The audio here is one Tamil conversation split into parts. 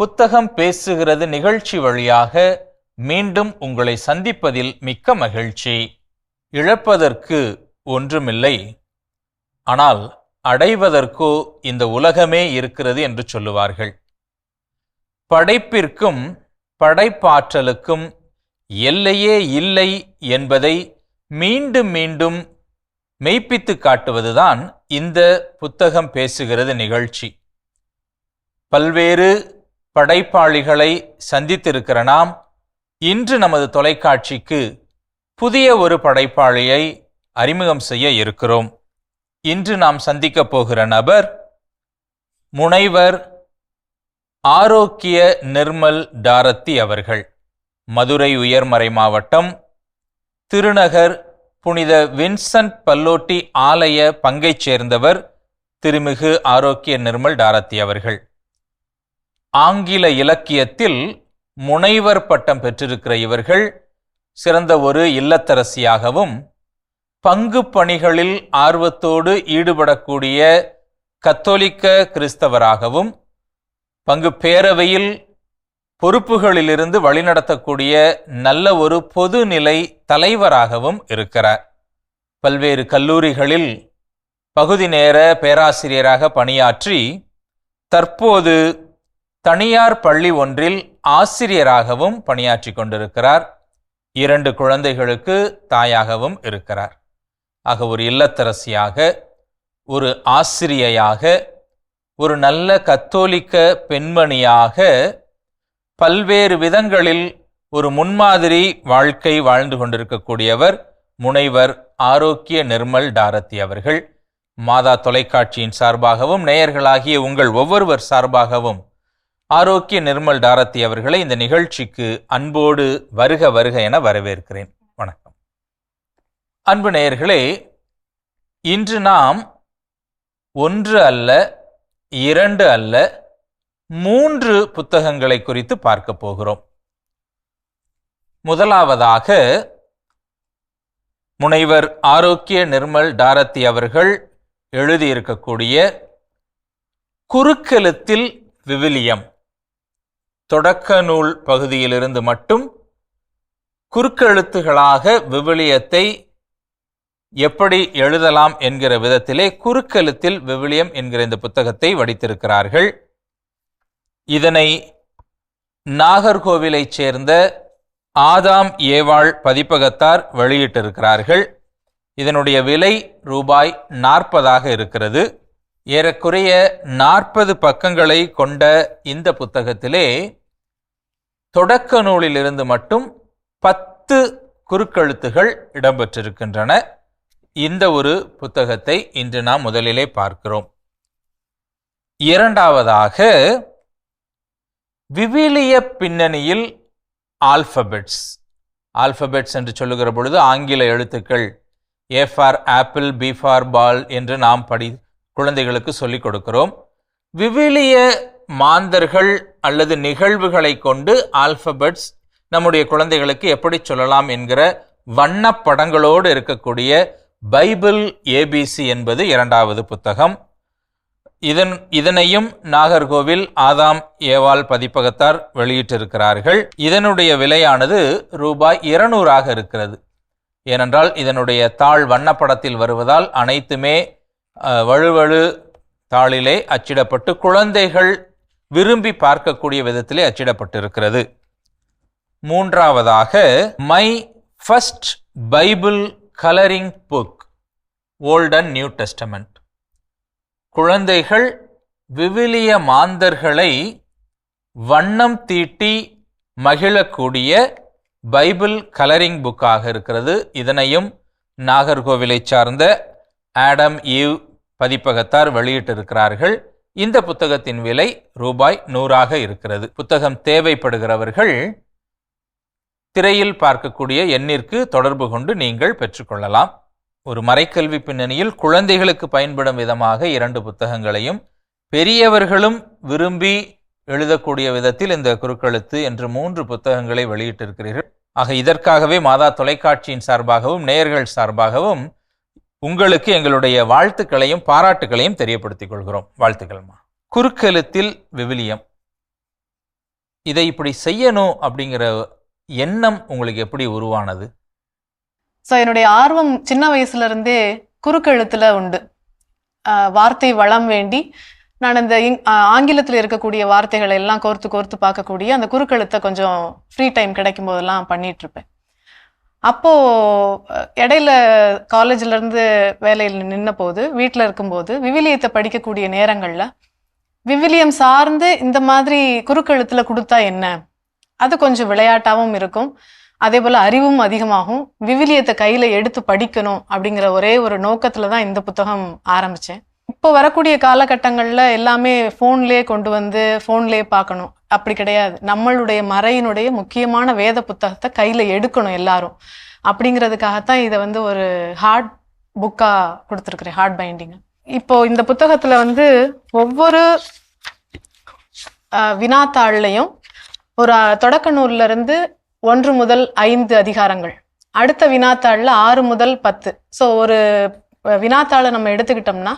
புத்தகம் பேசுகிறது நிகழ்ச்சி வழியாக மீண்டும் உங்களை சந்திப்பதில் மிக்க மகிழ்ச்சி. இழப்பதற்கு ஒன்றுமில்லை. ஆனால் அடைவதற்கோ இந்த உலகமே இருக்கிறது என்று சொல்லுவார்கள். படைப்பிற்கும் படைப்பாற்றலுக்கும் எல்லையே இல்லை என்பதை மீண்டும் மீண்டும் மெய்ப்பித்து காட்டுவதுதான் இந்த புத்தகம் பேசுகிறது நிகழ்ச்சி. பல்வேறு படைப்பாளிகளை சந்தித்திருக்கிற நாம் இன்று நமது தொலைக்காட்சிக்கு புதிய ஒரு படைப்பாளியை அறிமுகம் செய்ய இருக்கிறோம். இன்று நாம் சந்திக்கப் போகிற நபர் முனைவர் ஆரோக்கிய நிர்மல் டாரத்தி அவர்கள். மதுரை உயர்மறை மாவட்டம் திருநகர் புனித வின்சென்ட் பல்லோட்டி ஆலய பங்கைச் சேர்ந்தவர் திருமிகு ஆரோக்கிய நிர்மல் டாரத்தி அவர்கள். ஆங்கில இலக்கியத்தில் முனைவர் பட்டம் பெற்றிருக்கிற இவர்கள் சிறந்த ஒரு இல்லத்தரசியாகவும் பங்கு பணிகளில் ஆர்வத்தோடு ஈடுபடக்கூடிய கத்தோலிக்க கிறிஸ்தவராகவும் பங்கு பேரவையில் பொறுப்புகளிலிருந்து வழிநடத்தக்கூடிய நல்ல ஒரு பொதுநிலை தலைவராகவும் இருக்கிறார். பல்வேறு கல்லூரிகளில் பகுதி நேர பேராசிரியராக பணியாற்றி தற்போது தனியார் பள்ளி ஒன்றில் ஆசிரியராகவும் பணியாற்றி கொண்டிருக்கிறார். இரண்டு குழந்தைகளுக்கு தாயாகவும் இருக்கிறார். ஆக ஒரு இல்லத்தரசியாக ஒரு ஆசிரியையாக ஒரு நல்ல கத்தோலிக்க பெண்மணியாக பல்வேறு விதங்களில் ஒரு முன்மாதிரி வாழ்க்கை வாழ்ந்து கொண்டிருக்கக்கூடியவர் முனைவர் ஆரோக்கிய நிர்மல் டாரத்தி அவர்கள். மாதா தொலைக்காட்சியின் சார்பாகவும் நேயர்களாகிய உங்கள் ஒவ்வொருவர் சார்பாகவும் ஆரோக்கிய நிர்மல் டாரத்தி அவர்களை இந்த நிகழ்ச்சிக்கு அன்போடு வருக வருக என வரவேற்கிறேன். வணக்கம். அன்பு நேயர்களே இன்று நாம் ஒன்று அல்ல இரண்டு அல்ல மூன்று புத்தகங்களை குறித்து பார்க்க போகிறோம். முதலாவதாக முனைவர் ஆரோக்கிய நிர்மல் டாரத்தி அவர்கள் எழுதியிருக்கக்கூடிய குறுக்கெழுத்தில் விவிலியம். தொடக்க நூல் பகுதியிலிருந்து மட்டும் குறுக்கெழுத்துகளாக விவிலியத்தை எப்படி எழுதலாம் என்கிற விதத்திலே குறுக்கெழுத்தில் விவிலியம் என்கிற இந்த புத்தகத்தை வடித்திருக்கிறார்கள். இதனை நாகர்கோவிலைச் சேர்ந்த ஆதாம் ஏவாள் பதிப்பகத்தார் வெளியிட்டிருக்கிறார்கள். இதனுடைய விலை ரூபாய் நாற்பதாக இருக்கிறது. ஏறக்குறைய நாற்பது பக்கங்களை கொண்ட இந்த புத்தகத்திலே தொடக்க நூலிலிருந்து மட்டும் பத்து குறுக்கெழுத்துகள் இடம்பெற்றிருக்கின்றன. இந்த ஒரு புத்தகத்தை இன்று நாம் முதலிலே பார்க்கிறோம். இரண்டாவதாக விவிலிய பின்னணியில் ஆல்பபெட்ஸ். ஆல்பபெட்ஸ் என்று சொல்லுகிற பொழுது ஆங்கில எழுத்துக்கள் A for apple B for ball என்று நாம் படி குழந்தைகளுக்கு சொல்லிக் கொடுக்கிறோம். விவிலிய மாந்தர்கள் அல்லது நிகழ்வுகளை கொண்டு ஆல்பபெட்ஸ் நம்முடைய குழந்தைகளுக்கு எப்படி சொல்லலாம் என்கிற வண்ணப்படங்களோடு இருக்கக்கூடிய பைபிள் ஏபிசி என்பது இரண்டாவது புத்தகம். இதன் இதனையும் நாகர்கோவில் ஆதாம் ஏவால் பதிப்பகத்தார் வெளியிட்டிருக்கிறார்கள். இதனுடைய விலையானது ரூபாய் இருநூறாக இருக்கிறது. ஏனென்றால் இதனுடைய தாள் வண்ணப்படத்தில் வருவதால் அனைத்துமே வழுவழு தாளிலே அச்சிடப்பட்டு குழந்தைகள் விரும்பி பார்க்கக்கூடிய விதத்திலே அச்சிடப்பட்டிருக்கிறது. மூன்றாவதாக my first Bible colouring book old and new testament. குழந்தைகள் விவிலிய மாந்தர்களை வண்ணம் தீட்டி மகிழக்கூடிய பைபிள் கலரிங் புக்காக இருக்கிறது. இதனையும் நாகர்கோவிலை சார்ந்த ஆடம் ஈவ் பதிப்பகத்தார் வெளியிட்டிருக்கிறார்கள். இந்த புத்தகத்தின் விலை ரூபாய் நூறாக இருக்கிறது. புத்தகம் தேவைப்படுகிறவர்கள் திரையில் பார்க்கக்கூடிய எண்ணிற்கு தொடர்பு கொண்டு நீங்கள் பெற்றுக்கொள்ளலாம். ஒரு மறைக்கல்வி பின்னணியில் குழந்தைகளுக்கு பயன்படும் விதமாக இரண்டு புத்தகங்களையும் பெரியவர்களும் விரும்பி எழுதக்கூடிய விதத்தில் இந்த குறுக்கெழுத்து என்று மூன்று புத்தகங்களை வெளியிட்டிருக்கிறீர்கள். ஆக இதற்காகவே மாதா தொலைக்காட்சியின் சார்பாகவும் நேயர்கள் சார்பாகவும் உங்களுக்கு எங்களுடைய வாழ்த்துக்களையும் பாராட்டுகளையும் தெரியப்படுத்திக் கொள்கிறோம் வாழ்த்துக்கள்மா குறுக்கெழுத்தில் விவிலியம். இதை இப்படி செய்யணும் அப்படிங்கிற எண்ணம் உங்களுக்கு எப்படி உருவானது? ஸோ என்னுடைய ஆர்வம் சின்ன வயசுல இருந்தே குறுக்கெழுத்துல உண்டு. வார்த்தை வளம் வேண்டி நான் இந்த இங் ஆங்கிலத்தில் இருக்கக்கூடிய வார்த்தைகளை எல்லாம் கோர்த்து கோர்த்து பார்க்கக்கூடிய அந்த குறுக்கெழுத்தை கொஞ்சம் ஃப்ரீ டைம் கிடைக்கும் போதெல்லாம் பண்ணிட்டு இருப்பேன். அப்போது இடையில காலேஜ்ல இருந்து வேலையில் நின்ன போது வீட்டில் இருக்கும்போது விவிலியத்தை படிக்கக்கூடிய நேரங்களில் விவிலியம் சார்ந்து இந்த மாதிரி குறுக்கெழுத்தில் கொடுத்தா என்ன? அது கொஞ்சம் விளையாட்டாகவும் இருக்கும். அதே போல் அறிவும் அதிகமாகும். விவிலியத்தை கையில் எடுத்து படிக்கணும் அப்படிங்கிற ஒரே ஒரு நோக்கத்தில் தான் இந்த புத்தகம் ஆரம்பித்தேன் இப்போ வரக்கூடிய காலகட்டங்களில் எல்லாமே ஃபோன்லேயே கொண்டு வந்து ஃபோன்லேயே பார்க்கணும். அப்படி கிடையாது. நம்மளுடைய மறையினுடைய முக்கியமான வேத புத்தகத்தை கையில் எடுக்கணும் எல்லாரும். அப்படிங்கிறதுக்காகத்தான் இதை வந்து ஒரு ஹார்ட் புக்காக கொடுத்துருக்குறேன் ஹார்ட் பைண்டிங் இப்போ இந்த புத்தகத்தில் வந்து ஒவ்வொரு வினாத்தாள்லையும் ஒரு தொடக்க நூல்லேருந்து ஒன்று முதல் ஐந்து அதிகாரங்கள். அடுத்த வினாத்தாளில் ஆறு முதல் பத்து. ஸோ ஒரு வினாத்தாளை நம்ம எடுத்துக்கிட்டோம்னா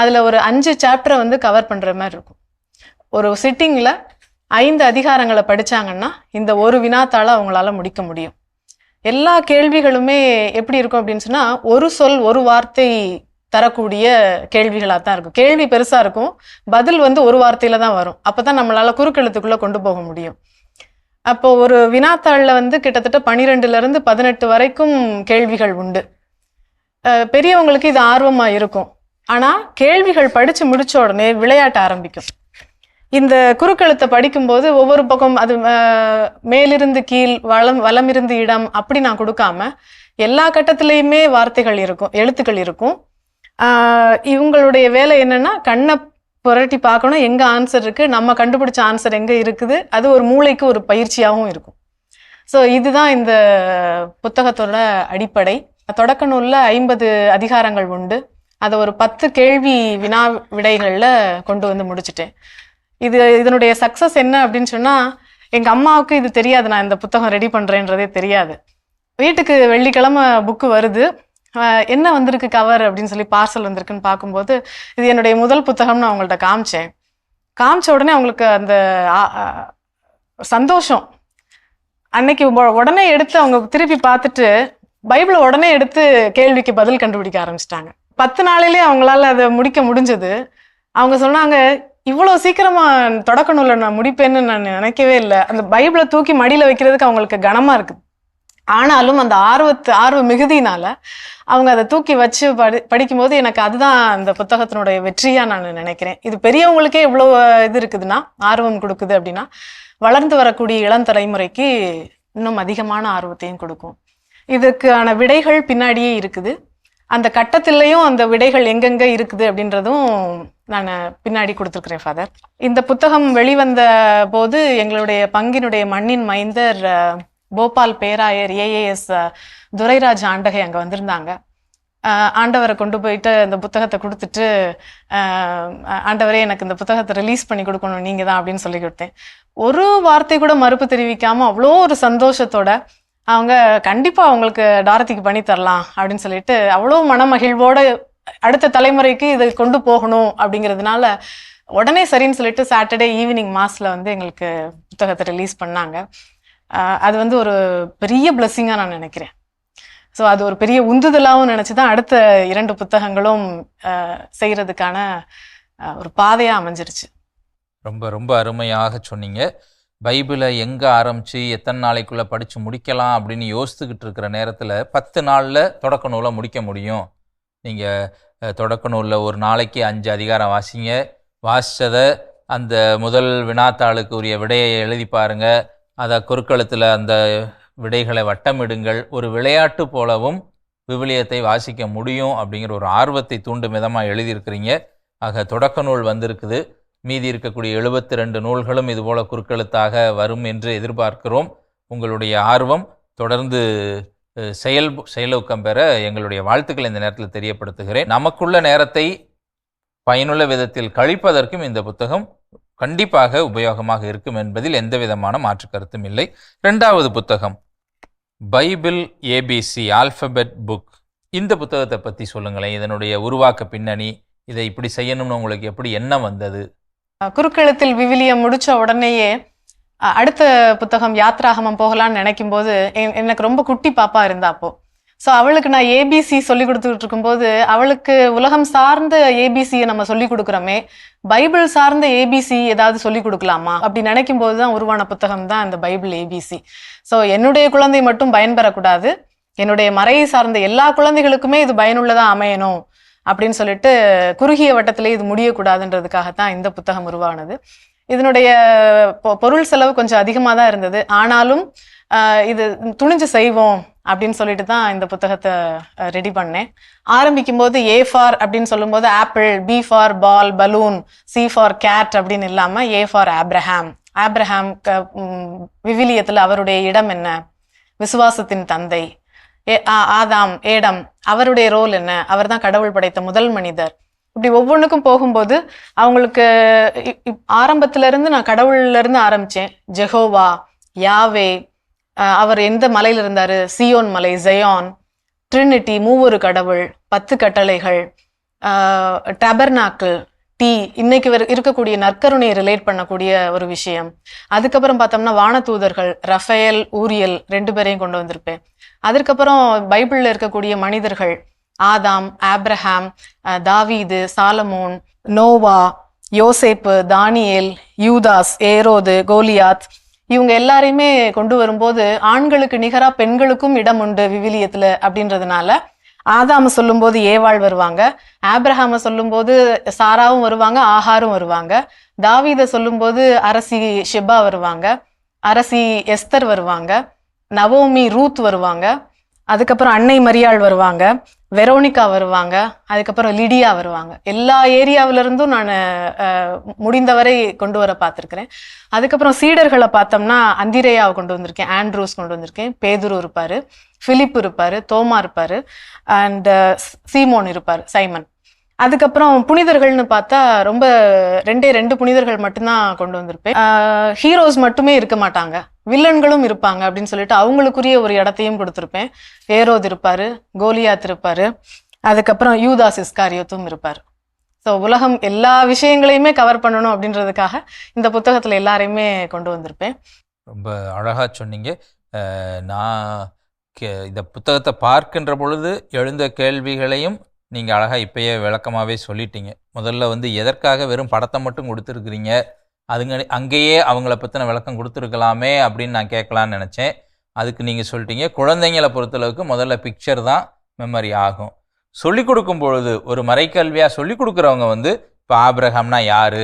அதில் ஒரு அஞ்சு சாப்டரை வந்து கவர் பண்ணுற மாதிரி இருக்கும். ஒரு சிட்டிங்கில் ஐந்து அதிகாரங்களை படித்தாங்கன்னா இந்த ஒரு வினாத்தால் அவங்களால முடிக்க முடியும். எல்லா கேள்விகளுமே எப்படி இருக்கும் அப்படின்னு சொன்னால் ஒரு சொல் ஒரு வார்த்தை தரக்கூடிய கேள்விகளாக தான் இருக்கும். கேள்வி பெருசாக இருக்கும். பதில் வந்து ஒரு வார்த்தையில் தான் வரும். அப்போ தான் நம்மளால் குறுக்கெழுத்துக்குள்ளே கொண்டு போக முடியும். அப்போ ஒரு வினாத்தாளில் வந்து கிட்டத்தட்ட பனிரெண்டுலேருந்து பதினெட்டு வரைக்கும் கேள்விகள் உண்டு. பெரியவங்களுக்கு இது ஆர்வமாக இருக்கும். ஆனால் கேள்விகள் படித்து முடித்த உடனே விளையாட்ட ஆரம்பிக்கும். இந்த குறுக்கெழுத்தை படிக்கும்போது ஒவ்வொரு பக்கம் அது மேலிருந்து கீழ் வளம் வளமிருந்து இடம் அப்படி நான் கொடுக்காம எல்லா கட்டத்திலையுமே வார்த்தைகள் இருக்கும் எழுத்துக்கள் இருக்கும். இவங்களுடைய வேலை என்னன்னா கண்ணை புரட்டி பார்க்கணும் எங்கே ஆன்சர் இருக்கு நம்ம கண்டுபிடிச்ச ஆன்சர் எங்கே இருக்குது அது ஒரு மூளைக்கு ஒரு பயிற்சியாகவும் இருக்கும். ஸோ இதுதான் இந்த புத்தகத்தோட அடிப்படை. தொடக்க நூலில் ஐம்பது அதிகாரங்கள் உண்டு. அதை ஒரு பத்து கேள்வி வினா விடைகளில் கொண்டு வந்து முடிச்சுட்டேன். இது இதனுடைய சக்ஸஸ் என்ன அப்படின்னு சொன்னால் எங்கள் அம்மாவுக்கு இது தெரியாது. நான் இந்த புத்தகம் ரெடி பண்ணுறேன்றதே தெரியாது. வீட்டுக்கு வெள்ளிக்கிழமை புக்கு வருது. என்ன வந்திருக்கு கவர் அப்படின்னு சொல்லி பார்சல் வந்திருக்குன்னு பார்க்கும்போது இது என்னுடைய முதல் புத்தகம்னு அவங்கள்ட்ட காமிச்சேன். காமிச்ச உடனே அவங்களுக்கு அந்த சந்தோஷம். அன்னைக்கு உடனே எடுத்து அவங்க திருப்பி பார்த்துட்டு பைபிளை உடனே எடுத்து கேள்விக்கு பதில் கண்டுபிடிக்க ஆரம்பிச்சிட்டாங்க. பத்து நாளிலே அவங்களால அதை முடிக்க முடிஞ்சது. அவங்க சொன்னாங்க இவ்வளோ சீக்கிரமா தொடக்கணும்ல நான் முடிப்பேன்னு நான் நினைக்கவே இல்லை. அந்த பைபிளை தூக்கி மடியில வைக்கிறதுக்கு அவங்களுக்கு கனமா இருக்குது ஆனாலும் அந்த ஆர்வத்து ஆர்வ மிகுதியினால அவங்க அதை தூக்கி வச்சு படி படிக்கும்போது எனக்கு அதுதான் அந்த புத்தகத்தினுடைய வெற்றியா நான் நினைக்கிறேன். இது பெரியவங்களுக்கே இவ்வளோ இது இருக்குதுன்னா ஆர்வம் கொடுக்குது அப்படின்னா வளர்ந்து வரக்கூடிய இளம் தலைமுறைக்கு இன்னும் அதிகமான ஆர்வத்தையும் கொடுக்கும். இதுக்கான விடைகள் பின்னாடியே இருக்குது. அந்த கட்டத்திலையும் அந்த விடைகள் எங்கெங்க இருக்குது அப்படின்றதும் நான் பின்னாடி கொடுத்துருக்குறேன் ஃபாதர் இந்த புத்தகம் வெளிவந்த போது எங்களுடைய பங்கினுடைய மண்ணின் மைந்தர் போபால் பேராயர் ஏஏஎஸ் துரைராஜ் ஆண்டகை அங்கே வந்திருந்தாங்க. ஆண்டவரை கொண்டு போயிட்டு அந்த புத்தகத்தை கொடுத்துட்டு ஆண்டவரே எனக்கு இந்த புத்தகத்தை ரிலீஸ் பண்ணி கொடுக்கணும் நீங்கள் தான் அப்படின்னு சொல்லி கொடுத்தேன். ஒரு வார்த்தை கூட மறுப்பு தெரிவிக்காமல் அவ்வளோ ஒரு சந்தோஷத்தோட அவங்க கண்டிப்பாக அவங்களுக்கு டாரத்திக்கு பண்ணி தரலாம் அப்படின்னு சொல்லிட்டு அவ்வளோ மனமகிழ்வோடு அடுத்த தலைமுறைக்கு இதை கொண்டு போகணும் அப்படிங்கிறதுனால உடனே சரின்னு சொல்லிட்டு சாட்டர்டே ஈவினிங் மாஸில் வந்து எங்களுக்கு புத்தகத்தை ரிலீஸ் பண்ணாங்க. அது வந்து ஒரு பெரிய பிளெஸ்ஸிங்காக நான் நினைக்கிறேன். ஸோ அது ஒரு பெரிய உந்துதலாகவும் நினச்சி தான் அடுத்த இரண்டு புத்தகங்களும் செய்கிறதுக்கான ஒரு பாதையாக அமைஞ்சிருச்சு. ரொம்ப ரொம்ப அருமையாக சொன்னீங்க. பைபிளை எங்கே ஆரம்பித்து எத்தனை நாளைக்குள்ளே படித்து முடிக்கலாம் அப்படின்னு யோசித்துக்கிட்டு இருக்கிற நேரத்தில் பத்து நாளில் தொடக்க நூலை முடிக்க முடியும். நீங்கள் தொடக்க நூலில் ஒரு நாளைக்கு அஞ்சு அதிகாரம் வாசிங்க. வாசித்ததை அந்த முதல் வினாத்தாளுக்கு உரிய விடையை எழுதி பாருங்க. அதை குறுக்கெழுத்தில் அந்த விடைகளை வட்டமிடுங்கள். ஒரு விளையாட்டு போலவும் விவிலியத்தை வாசிக்க முடியும் அப்படிங்கிற ஒரு ஆர்வத்தை தூண்டும் விதமாக எழுதியிருக்கிறீங்க. ஆக தொடக்க நூல் வந்திருக்குது. மீதி இருக்கக்கூடிய எழுபத்தி ரெண்டு நூல்களும் இதுபோல குறுக்கெழுத்தாக வரும் என்று எதிர்பார்க்கிறோம். உங்களுடைய ஆர்வம் தொடர்ந்து செயல் செயலூக்கம் பெற எங்களுடைய வாழ்த்துக்களை இந்த நேரத்தில் தெரியப்படுத்துகிறேன். நமக்குள்ள நேரத்தை பயனுள்ள விதத்தில் கழிப்பதற்கும் இந்த புத்தகம் கண்டிப்பாக உபயோகமாக இருக்கும் என்பதில் எந்த விதமான மாற்று கருத்தும் இல்லை. ரெண்டாவது புத்தகம் பைபிள் ஏபிசி ஆல்பபெட் புக். இந்த புத்தகத்தை பற்றி சொல்லுங்களேன். இதனுடைய உருவாக்க பின்னணி இதை இப்படி செய்யணும்னு உங்களுக்கு எப்படி எண்ணம் வந்தது? குறுக்கெழுத்தில் விவிலியம் முடிச்ச உடனேயே அடுத்த புத்தகம் யாத்ராகமம் போகலான்னு நினைக்கும் போது எனக்கு ரொம்ப குட்டி பாப்பா இருந்தா அப்போ. ஸோ அவளுக்கு நான் ஏபிசி சொல்லி கொடுத்துட்டு இருக்கும்போது அவளுக்கு உலகம் சார்ந்த ஏபிசியை நம்ம சொல்லி கொடுக்குறோமே பைபிள் சார்ந்த ஏபிசி ஏதாவது சொல்லி கொடுக்கலாமா? அப்படி நினைக்கும் போது தான் உருவான புத்தகம் தான் இந்த பைபிள் ஏபிசி ஸோ என்னுடைய குழந்தை மட்டும் பயன்பெறக்கூடாது. என்னுடைய மறையை சார்ந்த எல்லா குழந்தைகளுக்குமே இது பயனுள்ளதாக அமையணும். அப்படின்னு சொல்லிட்டு குறுகிய வட்டத்திலே இது முடியக்கூடாதுன்றதுக்காகத்தான் இந்த புத்தகம் உருவானது. இதனுடைய பொ- பொருள் செலவு கொஞ்சம் அதிகமாக தான் இருந்தது. ஆனாலும் இது துணிஞ்சு செய்வோம் அப்படின்னு சொல்லிட்டு தான் இந்த புத்தகத்தை ரெடி பண்ணேன். ஆரம்பிக்கும் போது ஏ ஃபார் அப்படின்னு சொல்லும்போது apple B for ball balloon C for cat அப்படின்னு இல்லாமல் ஏ ஃபார் ஆப்ரஹாம் ஆப்ரஹாம் க- விவிலியத்தில் அவருடைய இடம் என்ன? விசுவாசத்தின் தந்தை. ஆதாம் ஏடம் அவருடைய ரோல் என்ன? அவர் தான் கடவுள் படைத்த முதல் மனிதர். இப்படி ஒவ்வொன்றுக்கும் போகும்போது அவங்களுக்கு இ- இப்- ஆரம்பத்துல இருந்து நான் கடவுள்ல இருந்து ஆரம்பிச்சேன். ஜெகோவா யாவே அவர் எந்த மலையில இருந்தாரு? சியோன் மலை ஜெயான் ட்ரினிட்டி மூவொரு கடவுள் பத்து கட்டளைகள் டபர்னாக்கிள் டீ இன்னைக்கு இருக்கக்கூடிய நற்கருணையை ரிலேட் பண்ணக்கூடிய ஒரு விஷயம். அதுக்கப்புறம் பார்த்தோம்னா வானதூதர்கள் ரஃபேல் ஊரியல் ரெண்டு பேரையும் கொண்டு வந்திருப்பேன். அதுக்கப்புறம் பைபிளில் இருக்கக்கூடிய மனிதர்கள் ஆதாம் ஆப்ரஹாம் தாவீது சாலமோன் நோவா யோசேப்பு தானியேல் யூதாஸ் ஏரோது கோலியாத் இவங்க எல்லாரையுமே கொண்டு வரும்போது ஆண்களுக்கு நிகராக பெண்களுக்கும் இடம் உண்டு விவிலியத்தில் அப்படின்றதுனால ஆதாம சொல்லும்போது ஏவாள் வருவாங்க. ஆப்ரஹாம சொல்லும்போது சாராவும் வருவாங்க ஆஹாரும் வருவாங்க. தாவீத சொல்லும்போது அரசி ஷிபா வருவாங்க. அரசி எஸ்தர் வருவாங்க. நவோமி ரூத் வருவாங்க. அதுக்கப்புறம் அன்னை மரியாள் வருவாங்க. வெரோனிகா வருவாங்க அதுக்கப்புறம் லிடியா வருவாங்க. எல்லா ஏரியாவிலிருந்தும் நான் முடிந்தவரை கொண்டு வர பார்த்துருக்குறேன். அதுக்கப்புறம் சீடர்களை பார்த்தோம்னா அந்திரேயாவை கொண்டு வந்திருக்கேன் ஆண்ட்ரூஸ் கொண்டு வந்திருக்கேன். பேதுரு இருப்பார் ஃபிலிப் இருப்பார் தோமா இருப்பார் அண்ட் சீமோன் இருப்பார் சைமன். அதுக்கப்புறம் புனிதர்கள்னு பார்த்தா ரொம்ப ரெண்டே ரெண்டு புனிதர்கள் மட்டும்தான் கொண்டு வந்திருப்பேன். ஹீரோஸ் மட்டுமே இருக்க மாட்டாங்க. வில்லன்களும் இருப்பாங்க அப்படின்னு சொல்லிட்டு அவங்களுக்குரிய ஒரு இடத்தையும் கொடுத்துருப்பேன். ஏரோத் இருப்பாரு கோலியாத் இருப்பாரு அதுக்கப்புறம் யூதாஸ் இஸ்காரியோத்தும் இருப்பார். ஸோ உலகம் எல்லா விஷயங்களையுமே கவர் பண்ணணும் அப்படின்றதுக்காக இந்த புத்தகத்தில் எல்லாரையுமே கொண்டு வந்திருப்பேன். ரொம்ப அழகாக சொன்னீங்க. நான் கே இந்த புத்தகத்தை பார்க்கின்ற பொழுது எழுந்த கேள்விகளையும் நீங்கள் அழகாக இப்பயே விளக்கமாகவே சொல்லிட்டீங்க. முதல்ல வந்து எதற்காக வெறும் படத்தை மட்டும் கொடுத்துருக்குறீங்க? அதுங்க அங்கேயே அவங்கள பற்றின விளக்கம் கொடுத்துருக்கலாமே அப்படின்னு நான் கேட்கலான்னு நினச்சேன். அதுக்கு நீங்கள் சொல்லிட்டீங்க. குழந்தைங்களை பொறுத்தளவுக்கு முதல்ல பிக்சர் தான் மெமரி ஆகும். சொல்லிக் கொடுக்கும் பொழுது ஒரு மறைக்கல்வியாக சொல்லிக் கொடுக்குறவங்க வந்து இப்போ ஆப்ரஹாம்னா யார்?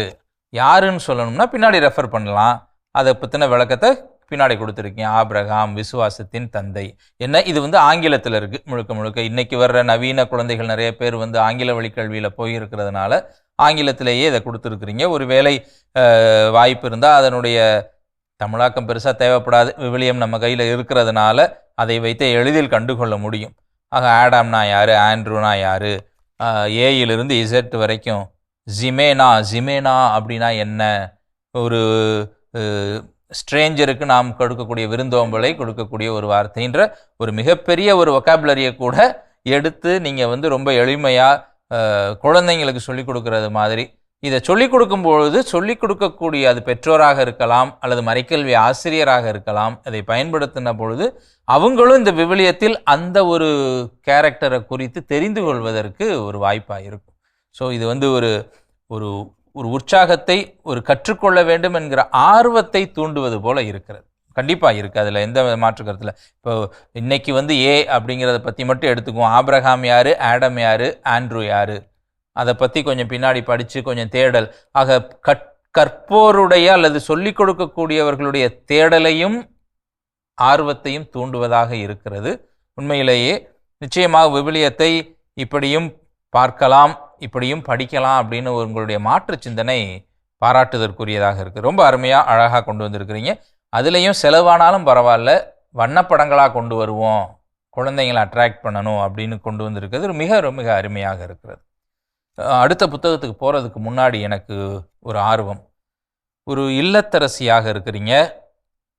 யாருன்னு சொல்லணும்னா பின்னாடி ரெஃபர் பண்ணலாம். அதை பற்றின விளக்கத்தை பின்னாடி கொடுத்துருக்கீங்க. ஆப்ரஹாம் விசுவாசத்தின் தந்தை. என்ன? இது வந்து ஆங்கிலத்தில் இருக்குது முழுக்க முழுக்க. இன்றைக்கி வர்ற நவீன குழந்தைகள் நிறைய பேர் வந்து ஆங்கில வழிக்கல்வியில் போயிருக்கிறதுனால ஆங்கிலத்திலேயே இதை கொடுத்துருக்குறீங்க. ஒரு வேலை வாய்ப்பு இருந்தால் அதனுடைய தமிழாக்கம் பெருசாக தேவைப்படாது. விவிலியம் நம்ம கையில் இருக்கிறதுனால அதை வைத்து எளிதில் கண்டுகொள்ள முடியும். ஆக ஆடாம்னா யார்? ஆண்ட்ரூனா யார்? ஏயிலிருந்து இசட் வரைக்கும் ஜிமேனா ஜிமேனா அப்படின்னா என்ன? ஒரு ஸ்ட்ரேஞ்சருக்கு நாம் கொடுக்கக்கூடிய விருந்தோம்பலை கொடுக்கக்கூடிய ஒரு வார்த்தைன்ற ஒரு மிகப்பெரிய ஒரு ஒக்காபுலரியை கூட எடுத்து நீங்கள் வந்து ரொம்ப எளிமையாக குழந்தைங்களுக்கு சொல்லிக் கொடுக்கறது மாதிரி. இதை சொல்லிக் கொடுக்கும் பொழுது சொல்லிக் கொடுக்கக்கூடிய அது பெற்றோராக இருக்கலாம் அல்லது மறைக்கல்வி ஆசிரியராக இருக்கலாம் அதை பயன்படுத்தின பொழுது அவங்களும் இந்த விவிலியத்தில் அந்த ஒரு கேரக்டரை குறித்து தெரிந்து கொள்வதற்கு ஒரு வாய்ப்பாக இருக்கும். ஸோ இது வந்து ஒரு ஒரு ஒரு உற்சாகத்தை ஒரு கற்றுக்கொள்ள வேண்டும் என்கிற ஆர்வத்தை தூண்டுவது போல இருக்கிறது. கண்டிப்பாக இருக்குது அதில் எந்த மாற்று கருத்தில்? இப்போ இன்னைக்கு வந்து ஏ அப்படிங்கிறத பற்றி மட்டும் எடுத்துக்குவோம். ஆப்ரஹாம் யார்? ஆடம் யார்? ஆண்ட்ரூ யார்? அதை பற்றி கொஞ்சம் பின்னாடி படித்து கொஞ்சம் தேடல். ஆக கற் கற்போருடைய அல்லது சொல்லிக் கொடுக்கக்கூடியவர்களுடைய தேடலையும் ஆர்வத்தையும் தூண்டுவதாக இருக்கிறது. உண்மையிலேயே நிச்சயமாக விவிலியத்தை இப்படியும் பார்க்கலாம் இப்படியும் படிக்கலாம் அப்படின்னு உங்களுடைய மாற்று சிந்தனை பாராட்டுதற்குரியதாக இருக்குது ரொம்ப அருமையாக அழகாக கொண்டு வந்திருக்கிறீங்க. அதுலேயும் செலவானாலும் பரவாயில்ல வண்ணப்படங்களாக கொண்டு வருவோம் குழந்தைங்களை அட்ராக்ட் பண்ணணும் அப்படின்னு கொண்டு வந்திருக்கிறது மிக மிக அருமையாக இருக்கிறது. அடுத்த புத்தகத்துக்கு போகிறதுக்கு முன்னாடி எனக்கு ஒரு ஆர்வம். ஒரு இல்லத்தரசியாக இருக்கிறீங்க.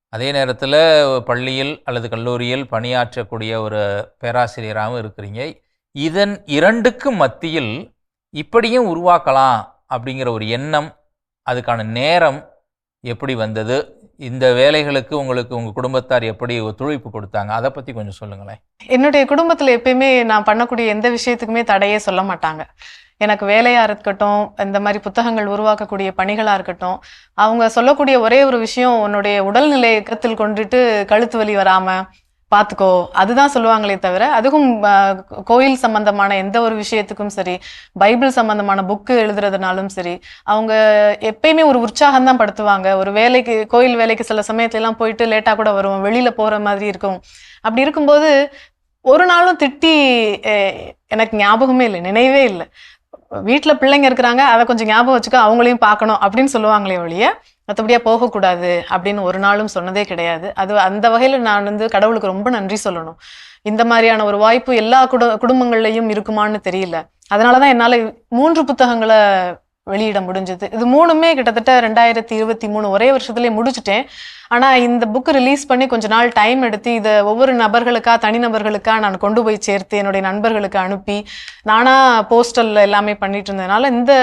அதே நேரத்தில் பள்ளியில் அல்லது கல்லூரியில் பணியாற்றக்கூடிய ஒரு பேராசிரியராகவும் இருக்கிறீங்க. இதன் இரண்டுக்கும் மத்தியில் இப்படியும் உருவாக்கலாம் அப்படிங்கிற ஒரு எண்ணம் அதுக்கான நேரம் எப்படி வந்தது? இந்த வேலைகளுக்கு உங்களுக்கு உங்கள் குடும்பத்தார் எப்படி ஒத்துழைப்பு கொடுத்தாங்க? அதை பற்றி கொஞ்சம் சொல்லுங்களேன். என்னுடைய குடும்பத்தில் எப்பயுமே நான் பண்ணக்கூடிய எந்த விஷயத்துக்குமே தடையே சொல்ல மாட்டாங்க. எனக்கு வேலையாக இருக்கட்டும் இந்த மாதிரி புத்தகங்கள் உருவாக்கக்கூடிய பணிகளாக இருக்கட்டும் அவங்க சொல்லக்கூடிய ஒரே ஒரு விஷயம் உன்னுடைய உடல்நிலையை கருத்தில் கொண்டுட்டு கழுத்து வலி வராமல் பார்த்துக்கோ அதுதான் சொல்லுவாங்களே தவிர அதுக்கும் கோயில் சம்பந்தமான எந்த ஒரு விஷயத்துக்கும் சரி பைபிள் சம்பந்தமான புக்கு எழுதுறதுனாலும் சரி அவங்க எப்பயுமே ஒரு உற்சாகம் தான் படுத்துவாங்க. ஒரு வேலைக்கு கோயில் வேலைக்கு சில சமயத்துலலாம் போயிட்டு லேட்டாக கூட வருவோம். வெளியில் போகிற மாதிரி இருக்கும். அப்படி இருக்கும்போது ஒரு நாளும் திட்டி எனக்கு ஞாபகமே இல்லை நினைவே இல்லை. வீட்டில் பிள்ளைங்க இருக்கிறாங்க அதை கொஞ்சம் ஞாபகம் வச்சுக்க அவங்களையும் பார்க்கணும் அப்படின்னு சொல்லுவாங்களே ஒழிய மற்றபடியாக போகக்கூடாது அப்படின்னு ஒரு நாளும் சொன்னதே கிடையாது. அது அந்த வகையில் நான் வந்து கடவுளுக்கு ரொம்ப நன்றி சொல்லணும். இந்த மாதிரியான ஒரு வாய்ப்பு எல்லா குடு குடும்பங்கள்லையும் இருக்குமான்னு தெரியல. அதனால தான் என்னால் மூன்று புத்தகங்களை வெளியிட முடிஞ்சது. இது மூணுமே கிட்டத்தட்ட ரெண்டாயிரத்தி இருபத்தி மூணு ஒரே வருஷத்துலேயே முடிச்சுட்டேன். ஆனால் இந்த புக்கு ரிலீஸ் பண்ணி கொஞ்ச நாள் டைம் எடுத்து இதை ஒவ்வொரு நபர்களுக்கா தனிநபர்களுக்கா நான் கொண்டு போய் சேர்த்து என்னுடைய நண்பர்களுக்கு அனுப்பி நானாக போஸ்டலில் எல்லாமே பண்ணிட்டு இருந்ததுனால இந்த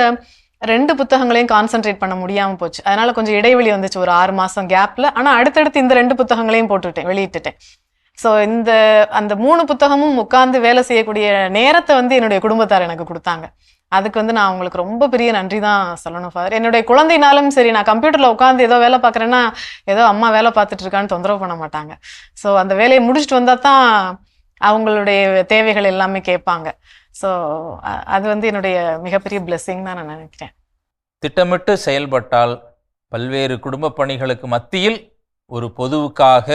ரெண்டு புத்தகங்களையும் கான்சென்ட்ரேட் பண்ண முடியாமல் போச்சு. அதனால கொஞ்சம் இடைவெளி வந்துச்சு ஒரு ஆறு மாதம் கேப்பில் ஆனால் அடுத்தடுத்து இந்த ரெண்டு புத்தகங்களையும் போட்டுவிட்டேன் வெளியிட்டுட்டேன். ஸோ இந்த அந்த மூணு புத்தகமும் உட்காந்து வேலை செய்யக்கூடிய நேரத்தை வந்து என்னுடைய குடும்பத்தார் எனக்கு கொடுத்தாங்க. அதுக்கு வந்து நான் அவங்களுக்கு ரொம்ப பெரிய நன்றி தான் சொல்லணும் ஃபாதர் என்னுடைய குழந்தைனாலும் சரி நான் கம்ப்யூட்டரில் உட்காந்து ஏதோ வேலை பார்க்குறேன்னா ஏதோ அம்மா வேலை பார்த்துட்டு இருக்கான்னு தொந்தரவு பண்ண மாட்டாங்க. ஸோ அந்த வேலையை முடிச்சுட்டு வந்தால் தான் அவங்களுடைய தேவைகள் எல்லாமே கேட்பாங்க. ஸோ அது வந்து என்னுடைய மிகப்பெரிய பிளெஸ்ஸிங் தான் நான் நினைக்கிறேன். திட்டமிட்டு செயல்பட்டால் பல்வேறு குடும்ப பணிகளுக்கு மத்தியில் ஒரு பொதுவுக்காக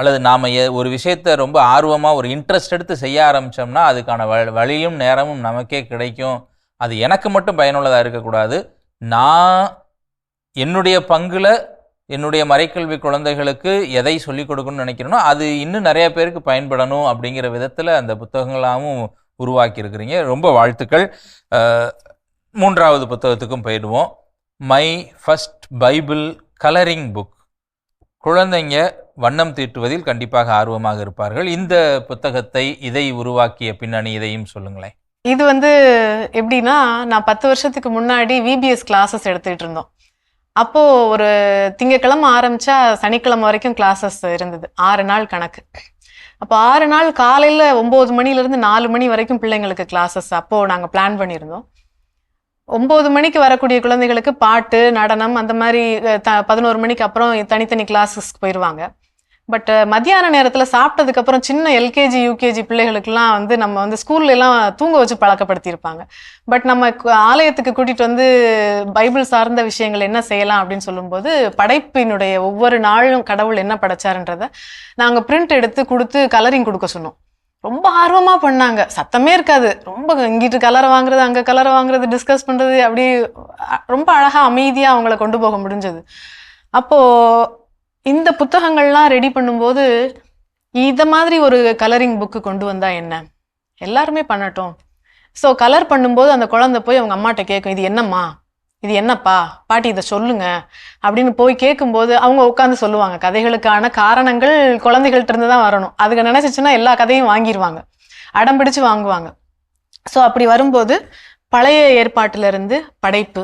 அல்லது நாம் ஒரு விஷயத்தை ரொம்ப ஆர்வமாக ஒரு இன்ட்ரெஸ்ட் எடுத்து செய்ய ஆரம்பித்தோம்னா அதுக்கான வ வழியும் நேரமும் நமக்கே கிடைக்கும். அது எனக்கு மட்டும் பயனுள்ளதாக இருக்கக்கூடாது. நான் என்னுடைய பங்கில் என்னுடைய மறைக்கல்வி குழந்தைகளுக்கு எதை சொல்லிக் கொடுக்கணும்னு நினைக்கிறேனோ அது இன்னும் நிறைய பேருக்கு பயன்படணும் அப்படிங்கிற விதத்தில் அந்த புத்தகங்களாகவும் உருவாக்கியிருக்கிறீங்க. ரொம்ப வாழ்த்துக்கள். மூன்றாவது புத்தகத்துக்கும் போயிடுவோம். My first Bible colouring book. குழந்தைங்க வண்ணம் தீட்டுவதில் கண்டிப்பாக ஆர்வமாக இருப்பார்கள். இந்த புத்தகத்தை இதை உருவாக்கிய பின்னணி இதையும் சொல்லுங்களேன். இது வந்து எப்படின்னா நான் பத்து வருஷத்துக்கு முன்னாடி விபிஎஸ் கிளாஸஸ் எடுத்துகிட்டு இருந்தோம். அப்போது ஒரு திங்கக்கிழமை ஆரம்பித்தா சனிக்கிழமை வரைக்கும் கிளாஸஸ் இருந்தது. ஆறு நாள் கணக்கு. அப்போ ஆறு நாள் காலையில் ஒம்பது மணிலேருந்து நாலு மணி வரைக்கும் பிள்ளைங்களுக்கு கிளாஸஸ் அப்போது நாங்கள் பிளான் பண்ணியிருந்தோம். ஒம்பது மணிக்கு வரக்கூடிய குழந்தைகளுக்கு பாட்டு நடனம் அந்த மாதிரி த பதினோரு மணிக்கு அப்புறம் தனித்தனி கிளாஸஸ்க்கு போயிடுவாங்க பட் uh, மத்தியான நேரத்தில் சாப்பிட்டதுக்கப்புறம் சின்ன எல்கேஜி யூகேஜி பிள்ளைகளுக்கெல்லாம் வந்து நம்ம வந்து ஸ்கூல்லலாம் தூங்க வச்சு பழக்கப்படுத்தியிருப்பாங்க. பட் நம்ம கு- ஆலயத்துக்கு கூட்டிகிட்டு வந்து பைபிள் சார்ந்த விஷயங்கள் என்ன செய்யலாம் அப்படின்னு சொல்லும்போது படைப்பினுடைய ஒவ்வொரு நாளும் கடவுள் என்ன படைச்சாருன்றத நாங்கள் பிரிண்ட் எடுத்து கொடுத்து கலரிங் கொடுக்க சொன்னோம். ரொம்ப ஆர்வமாக பண்ணாங்க. சத்தமே இருக்காது. ரொம்ப இங்கிட்டு கலரை வாங்குறது அங்கே கலரை வாங்குறது டிஸ்கஸ் பண்ணுறது அப்படி ரொம்ப அழகாக அமைதியாக அவங்கள கொண்டு போக முடிஞ்சது. அப்போ இந்த புத்தகங்கள்லாம் ரெடி பண்ணும்போது இதை மாதிரி ஒரு கலரிங் புக்கு கொண்டு வந்தா என்ன? எல்லாருமே பண்ணட்டும். ஸோ கலர் பண்ணும்போது அந்த குழந்தை போய் அவங்க அம்மாட்ட கேட்கும் இது என்னம்மா? இது என்னப்பா? பாட்டி இதை சொல்லுங்க. அப்படின்னு போய் கேட்கும்போது அவங்க உட்காந்து சொல்லுவாங்க. கதைகளுக்கான காரணங்கள் குழந்தைகள்ட்ட இருந்து தான் வரணும். அதுக்கு நினைச்சிச்சுன்னா எல்லா கதையும் வாங்கிடுவாங்க அடம் பிடிச்சு வாங்குவாங்க. ஸோ அப்படி வரும்போது பழைய ஏற்பாட்டிலிருந்து படைப்பு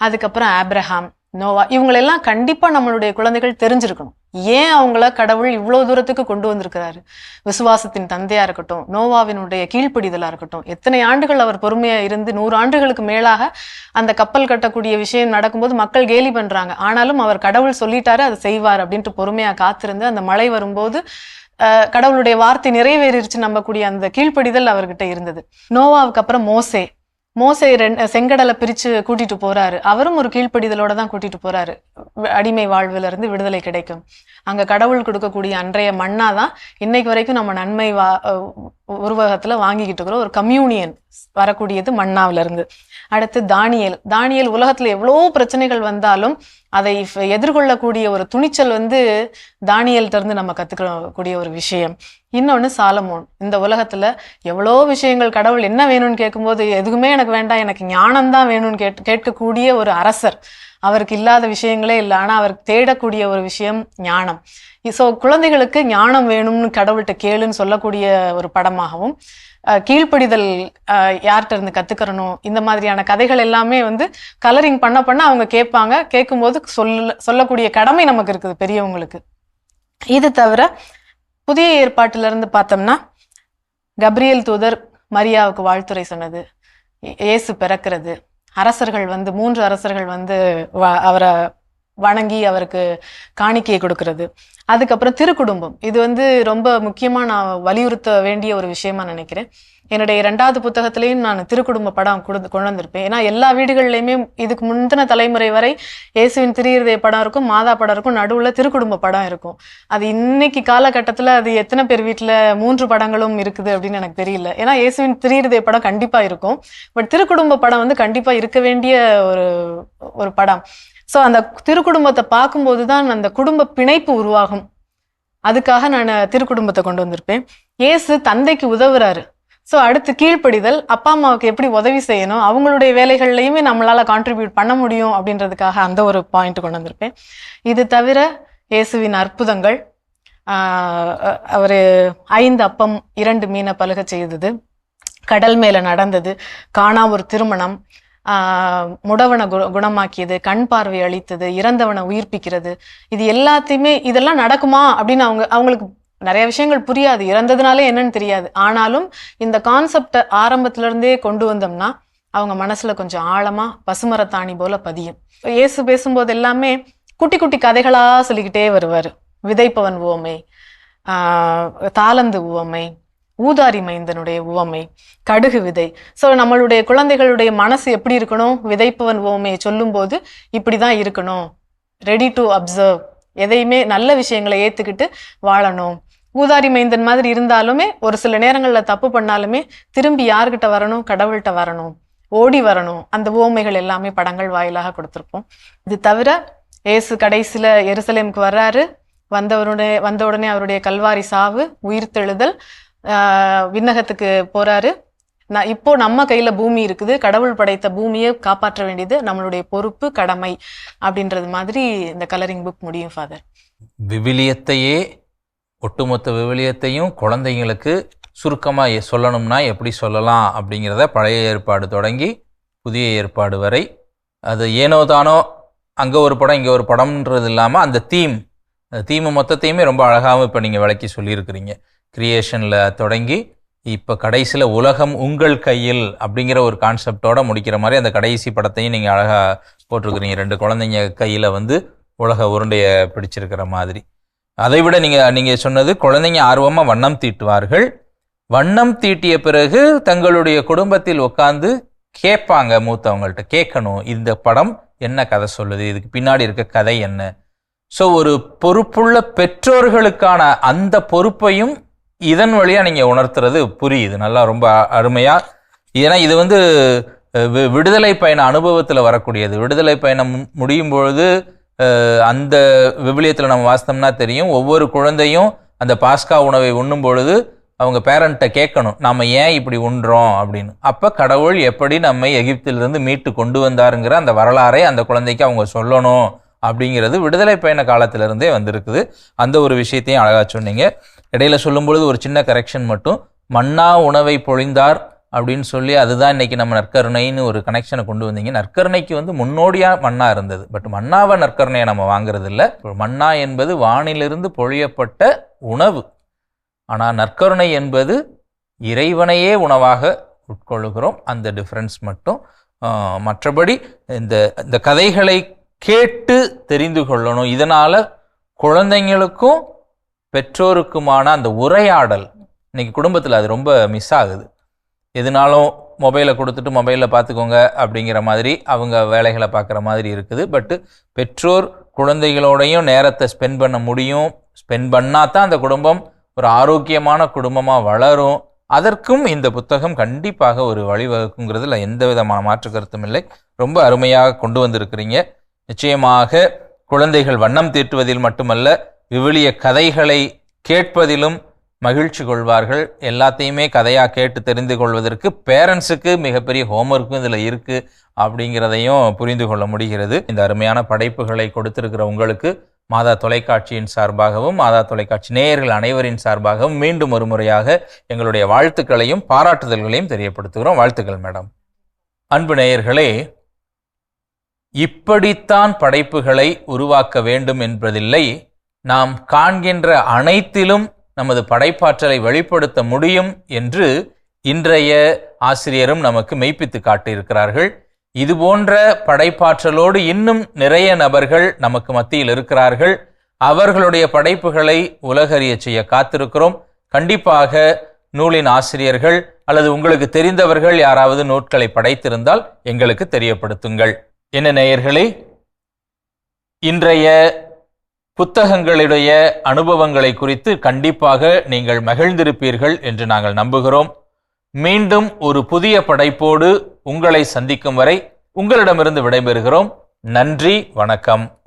அதுக்கப்புறம் ஆப்ரஹாம் நோவா இவங்களெல்லாம் கண்டிப்பாக நம்மளுடைய குழந்தைகள் தெரிஞ்சிருக்கணும். ஏன் அவங்கள கடவுள் இவ்வளோ தூரத்துக்கு கொண்டு வந்திருக்கிறாரு? விசுவாசத்தின் தந்தையா இருக்கட்டும் நோவாவினுடைய கீழ்ப்படிதலாக இருக்கட்டும் எத்தனை ஆண்டுகள் அவர் பொறுமையாக இருந்து நூறு ஆண்டுகளுக்கு மேலாக அந்த கப்பல் கட்டக்கூடிய விஷயம் நடக்கும்போது மக்கள் கேலி பண்ணுறாங்க ஆனாலும் அவர் கடவுள் சொல்லிட்டாரு அதை செய்வார் அப்படின்ட்டு பொறுமையாக காத்திருந்து அந்த மழை வரும்போது கடவுளுடைய வார்த்தை நிறைவேறிடுச்சு நம்பக்கூடிய அந்த கீழ்ப்படிதல் அவர்கிட்ட இருந்தது. நோவாவுக்கு அப்புறம் மோசே மோசை ரெண்டு செங்கடலை பிரிச்சு கூட்டிட்டு போறாரு. அவரும் ஒரு கீழ்ப்படிதலோட தான் கூட்டிட்டு போறாரு. அடிமை வாழ்வுல இருந்து விடுதலை கிடைக்கும். அங்க கடவுள் கொடுக்கக்கூடிய அன்றைய மண்ணா தான் இன்னைக்கு வரைக்கும் நம்ம நன்மை வா உருவகத்துல வாங்கிக்கிட்டு இருக்கிறோம் ஒரு கம்யூனியன் வரக்கூடியது மன்னாவில இருந்து அடுத்து தானியல். தானியல் உலகத்துல எவ்வளோ பிரச்சனைகள் வந்தாலும் அதை எதிர்கொள்ளக்கூடிய ஒரு துணிச்சல் வந்து தானியல்கிட்ட இருந்து நம்ம கத்துக்கக்கூடிய ஒரு விஷயம். இன்னொன்று சாலமோன். இந்த உலகத்தில் எவ்வளோ விஷயங்கள் கடவுள் என்ன வேணும்னு கேட்கும்போது எதுவுமே எனக்கு வேண்டாம் எனக்கு ஞானம் தான் வேணும்னு கேட் கேட்கக்கூடிய ஒரு அரசர். அவருக்கு இல்லாத விஷயங்களே இல்லை. ஆனால் அவருக்கு தேடக்கூடிய ஒரு விஷயம் ஞானம். ஸோ குழந்தைகளுக்கு ஞானம் வேணும்னு கடவுள்கிட்ட கேளுன்னு சொல்லக்கூடிய ஒரு படமாகவும் கீழ்ப்படிதல் யார்கிட்ட இருந்து கற்றுக்கிறணும் இந்த மாதிரியான கதைகள் எல்லாமே வந்து கலரிங் பண்ண பண்ண அவங்க கேட்பாங்க. கேட்கும்போது சொல்ல சொல்லக்கூடிய கடமை நமக்கு இருக்குது பெரியவங்களுக்கு. இது தவிர புதிய ஏற்பாட்டிலிருந்து பார்த்தோம்னா கப்ரியல் தூதர் மரியாவுக்கு வாழ்த்துரை சொன்னது. இயேசு பிறக்கிறது. அரசர்கள் வந்து மூன்று அரசர்கள் வந்து வ- அவரை வணங்கி அவருக்கு காணிக்கையை கொடுக்கறது. அதுக்கப்புறம் திருக்குடும்பம். இது வந்து ரொம்ப முக்கியமாக நான் வலியுறுத்த வேண்டிய ஒரு விஷயமா நினைக்கிறேன். என்னுடைய இரண்டாவது புத்தகத்திலையும் நான் திருக்குடும்ப படம் கொடுத்து கொண்டு வந்திருப்பேன் ஏன்னா எல்லா வீடுகள்லையுமே இதுக்கு முந்தின தலைமுறை வரை இயேசுவின் திரியிருதய படம் இருக்கும் மாதா படம் இருக்கும் நடுவில் திருக்குடும்ப படம் இருக்கும். அது இன்னைக்கு காலகட்டத்தில் அது எத்தனை பேர் வீட்டில் மூன்று படங்களும் இருக்குது அப்படின்னு எனக்கு தெரியல. ஏன்னா இயேசுவின் திரியிறதைய படம் கண்டிப்பாக இருக்கும். பட் திருக்குடும்ப படம் வந்து கண்டிப்பாக இருக்க வேண்டிய ஒரு ஒரு படம். ஸோ அந்த திருக்குடும்பத்தை பார்க்கும்போது தான் அந்த குடும்ப பிணைப்பு உருவாகும். அதுக்காக நான் திருக்குடும்பத்தை கொண்டு வந்திருப்பேன். இயேசு தந்தைக்கு உதவுறாரு. ஸோ அடுத்து கீழ்ப்படிதல். அப்பா அம்மாவுக்கு எப்படி உதவி செய்யணும்? அவங்களுடைய வேலைகள்லையுமே நம்மளால கான்ட்ரிபியூட் பண்ண முடியும் அப்படின்றதுக்காக அந்த ஒரு பாயிண்ட் கொண்டு வந்திருப்பேன் இது தவிர இயேசுவின் அற்புதங்கள் அவர் ஐந்து அப்பம் இரண்டு மீனை பழுக செய்தது கடல் மேல நடந்தது காணா ஒரு திருமணம் முடவனை கு- குணமாக்கியது கண் பார்வை அளித்தது இறந்தவனை உயிர்ப்பிக்கிறது. இது எல்லாத்தையுமே இதெல்லாம் நடக்குமா அப்படின்னு அவங்க அவங்களுக்கு நிறைய விஷயங்கள் புரியாது. இறந்ததுனாலே என்னன்னு தெரியாது. ஆனாலும் இந்த கான்செப்டை ஆரம்பத்துல இருந்தே கொண்டு வந்தோம்னா அவங்க மனசுல கொஞ்சம் ஆழமா பசுமரத்தாணி போல பதியும். இயேசு பேசும்போது எல்லாமே குட்டி குட்டி கதைகளா சொல்லிக்கிட்டே வருவார். விதைப்பவன் உவமை தாளந்து உவமை ஊதாரி மைந்தனுடைய உவமை கடுகு விதை. ஸோ நம்மளுடைய குழந்தைகளுடைய மனசு எப்படி இருக்கணும்? விதைப்பவன் உவமையை சொல்லும்போது இப்படி தான் இருக்கணும். ரெடி டு அப்சர்வ் எதையுமே நல்ல விஷயங்களை ஏற்றுக்கிட்டு வாழணும். ஊதாரி மைந்தன் மாதிரி இருந்தாலுமே ஒரு சில நேரங்களில் தப்பு பண்ணாலுமே திரும்பி யார்கிட்ட வரணும்? கடவுள்கிட்ட வரணும். ஓடி வரணும். அந்த ஓமைகள் எல்லாமே படங்கள் வாயிலாக கொடுத்துருப்போம். இது தவிர ஏசு கடைசியில் எருசலேமுக்கு வர்றாரு. வந்தவருடைய வந்த உடனே அவருடைய கல்வாரி சாவு உயிர்த்தெழுதல் தெழுதல் விண்ணகத்துக்கு போறாரு. நான் இப்போ நம்ம கையில பூமி இருக்குது. கடவுள் படைத்த பூமியை காப்பாற்ற வேண்டியது நம்மளுடைய பொறுப்பு கடமை அப்படின்றது மாதிரி இந்த கலரிங் புக் முடியும் ஃபாதர். விவிலியத்தையே ஒட்டுமொத்த விவிலியத்தையும் குழந்தைங்களுக்கு சுருக்கமாக சொல்லணும்னா எப்படி சொல்லலாம் அப்படிங்கிறத பழைய ஏற்பாடு தொடங்கி புதிய ஏற்பாடு வரை. அது ஏனோ தானோ அங்கே ஒரு படம் இங்கே ஒரு படம்ன்றது இல்லாமல் அந்த தீம் அந்த தீம் மொத்தத்தையுமே ரொம்ப அழகாகவும் இப்போ நீங்கள் விளக்கி சொல்லியிருக்கிறீங்க. கிரியேஷனில் தொடங்கி இப்போ கடைசியில் உலகம் உங்கள் கையில் அப்படிங்கிற ஒரு கான்செப்டோட முடிக்கிற மாதிரி அந்த கடைசி படத்தையும் நீங்கள் அழகாக போட்டிருக்கிறீங்க. ரெண்டு குழந்தைங்க கையில் வந்து உலக உருண்டையை பிடிச்சிருக்கிற மாதிரி. அதை விட நீங்கள் நீங்கள் சொன்னது குழந்தைங்க ஆர்வமாக வண்ணம் தீட்டுவார்கள். வண்ணம் தீட்டிய பிறகு தங்களுடைய குடும்பத்தில் உட்காந்து கேட்பாங்க மூத்தவங்கள்ட்ட கேட்கணும் இந்த படம் என்ன கதை சொல்லுது இதுக்கு பின்னாடி இருக்க கதை என்ன? ஸோ ஒரு பொறுப்புள்ள பெற்றோர்களுக்கான அந்த பொறுப்பையும் இதன் வழியா நீங்க உணர்த்துறது புரியுது. நல்லா ரொம்ப அருமையாக அருமையா. ஏன்னா இது வந்து வி- விடுதலை பயண அனுபவத்தில் வரக்கூடியது. விடுதலை பயணம் முடியும் பொழுது அந்த விவிலியத்தில் நம்ம வாசித்தோம்னா தெரியும். ஒவ்வொரு குழந்தையும் அந்த பாஸ்கா உணவை உண்ணும் பொழுது அவங்க பேரண்ட்டை கேட்கணும் நாம் ஏன் இப்படி உண்றோம்? அப்படின்னு. அப்போ கடவுள் எப்படி நம்மை எகிப்திலிருந்து மீட்டு கொண்டு வந்தாருங்கிற அந்த வரலாறை அந்த குழந்தைக்கு அவங்க சொல்லணும் அப்படிங்கிறது விடுதலை பயண காலத்திலிருந்தே வந்திருக்குது. அந்த ஒரு விஷயத்தையும் அழகா சொன்னீங்க. இடையில சொல்லும் பொழுது ஒரு சின்ன கரெக்ஷன் மட்டும். மன்னா உணவை பொழிந்தார் அப்படின்னு சொல்லி அதுதான் இன்னைக்கு நம்ம நற்கருணைன்னு ஒரு கனெக்ஷனை கொண்டு வந்தீங்க. நற்கருணைக்கு வந்து முன்னோடியா மன்னா இருந்தது. பட் மன்னாவை நற்கருணையை நம்ம வாங்குறது இல்லை மன்னா என்பது வானிலிருந்து பொழியப்பட்ட உணவு. ஆனால் நற்கருணை என்பது இறைவனையே உணவாக உட்கொள்கிறோம் அந்த டிஃப்ரென்ஸ் மட்டும். மற்றபடி இந்த இந்த கதைகளை கேட்டு தெரிந்து கொள்ளணும். இதனால் குழந்தைங்களுக்கும் பெற்றோருக்குமான அந்த உரையாடல் இன்னைக்கு குடும்பத்தில் அது ரொம்ப மிஸ் ஆகுது. எதுனாலும் மொபைலை கொடுத்துட்டு மொபைலில் பார்த்துக்கோங்க அப்படிங்கிற மாதிரி அவங்க வேலைகளை பார்க்குற மாதிரி இருக்குது. பட்டு பெற்றோர் குழந்தைகளோடையும் நேரத்தை ஸ்பெண்ட் பண்ண முடியும். ஸ்பெண்ட் பண்ணால் தான் அந்த குடும்பம் ஒரு ஆரோக்கியமான குடும்பமாக வளரும். அதற்கும் இந்த புத்தகம் கண்டிப்பாக ஒரு வழிவகுக்குங்கிறதுல எந்த விதமான மாற்று கருத்தும் இல்லை. ரொம்ப அருமையாக கொண்டு வந்திருக்கிறீங்க. நிச்சயமாக குழந்தைகள் வண்ணம் தீட்டுவதில் மட்டுமல்ல விவிலிய கதைகளை கேட்பதிலும் மகிழ்ச்சி கொள்வார்கள். எல்லாத்தையுமே கதையாக கேட்டு தெரிந்து கொள்வதற்கு பேரண்ட்ஸுக்கு மிகப்பெரிய ஹோம்ஒர்க்கும் இதில் இருக்குது அப்படிங்கிறதையும் புரிந்து கொள்ள முடிகிறது. இந்த அருமையான படைப்புகளை கொடுத்திருக்கிற உங்களுக்கு மாதா தொலைக்காட்சியின் சார்பாகவும் மாதா தொலைக்காட்சி நேயர்கள் அனைவரின் சார்பாகவும் மீண்டும் ஒரு முறையாக எங்களுடைய வாழ்த்துக்களையும் பாராட்டுதல்களையும் தெரியப்படுத்துகிறோம். வாழ்த்துக்கள் மேடம். அன்பு நேயர்களே இப்படித்தான் படைப்புகளை உருவாக்க வேண்டும் என்பதில்லை. நாம் காண்கின்ற அனைத்திலும் நமது படைப்பாற்றலை வெளிப்படுத்த முடியும் என்று இன்றைய ஆசிரியரும் நமக்கு மெய்ப்பித்து காட்டியிருக்கிறார்கள். இது போன்ற படைப்பாற்றலோடு இன்னும் நிறைய நபர்கள் நமக்கு மத்தியில் இருக்கிறார்கள். அவர்களுடைய படைப்புகளை உலகறிய செய்ய காத்திருக்கிறோம். கண்டிப்பாக நூலின் ஆசிரியர்கள் அல்லது உங்களுக்கு தெரிந்தவர்கள் யாராவது நூட்களை படைத்திருந்தால் எங்களுக்கு தெரியப்படுத்துங்கள். என்ன நேயர்களே இன்றைய புத்தகங்களுடைய அனுபவங்களை குறித்து கண்டிப்பாக நீங்கள் மகிழ்ந்திருப்பீர்கள் என்று நாங்கள் நம்புகிறோம். மீண்டும் ஒரு புதிய படைப்போடு உங்களை சந்திக்கும் வரை உங்களிடமிருந்து விடைபெறுகிறோம். நன்றி வணக்கம்.